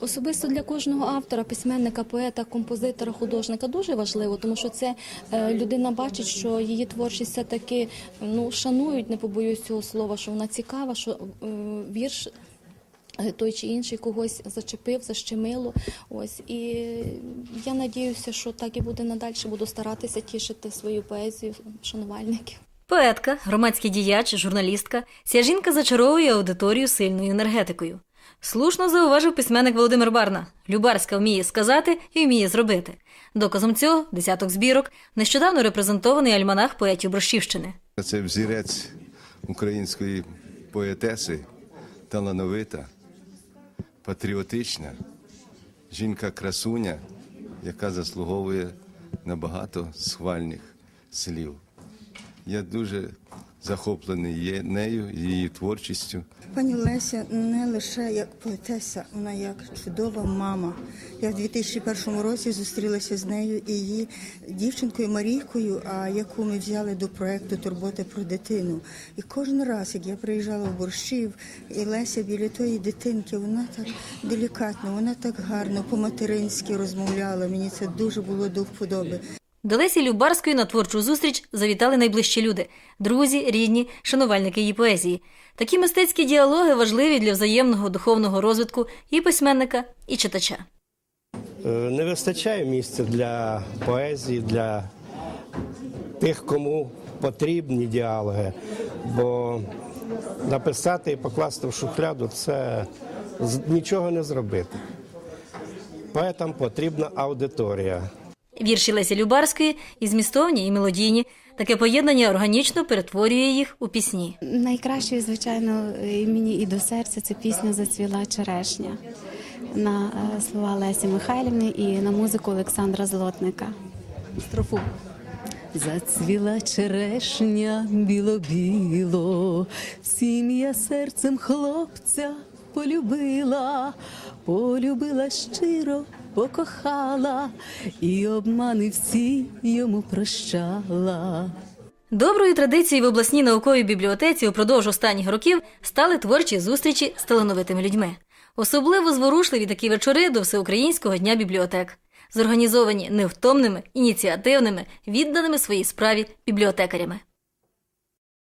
Особисто для кожного автора, письменника, поета, композитора, художника дуже важливо, тому що це е, людина бачить, що її творчість все таки ну шанують, не побоюсь цього слова, що вона цікава, що е, вірш. е, Той чи інший когось зачепив, защемило. Ось і я надіюся, що так і буде надалі. Буду старатися тішити свою поезію шанувальників. Поетка, громадський діяч, журналістка. Ця жінка зачаровує аудиторію сильною енергетикою. Слушно зауважив письменник Володимир Барна. Любарська вміє сказати і вміє зробити. Доказом цього десяток збірок, нещодавно репрезентований альманах поетів Борщівщини. Це взірець української поетеси, талановита, патріотична, жінка-красуня, яка заслуговує на багато схвальних слів. Я дуже захоплений є нею, її творчістю. Пані Леся не лише як поетеса, вона як чудова мама. Я в 2001 році зустрілася з нею і її дівчинкою Марійкою, а яку ми взяли до проекту Турбота про дитину. І кожен раз, як я приїжджала в борщів, і Леся біля тої дитинки, вона так делікатно, вона так гарно, по-материнськи розмовляла. Мені це дуже було до вподоби. До Лесі Любарської на творчу зустріч завітали найближчі люди друзі, рідні, шанувальники її поезії. Такі мистецькі діалоги важливі для взаємного духовного розвитку і письменника, і читача. Е, Не вистачає місця для поезії, для тих, кому потрібні діалоги. Бо написати і покласти в шухляду це нічого не зробити. Поетам потрібна аудиторія. Вірші Лесі Любарської і змістовні, і мелодійні. Таке поєднання органічно перетворює їх у пісні. Найкращою, звичайно, і мені і до серця це пісня Зацвіла черешня на е, слова Лесі Михайлівни і на музику Олександра Злотника. Строфу. Зацвіла черешня біло-біло, сім'я серцем хлопця полюбила, полюбила щиро, покохала, і обмани всі йому прощала. Доброю традицією в обласній науковій бібліотеці упродовж останніх років стали творчі зустрічі з талановитими людьми. Особливо зворушливі такі вечори до Всеукраїнського дня бібліотек, зорганізовані невтомними, ініціативними, відданими своїй справі бібліотекарями.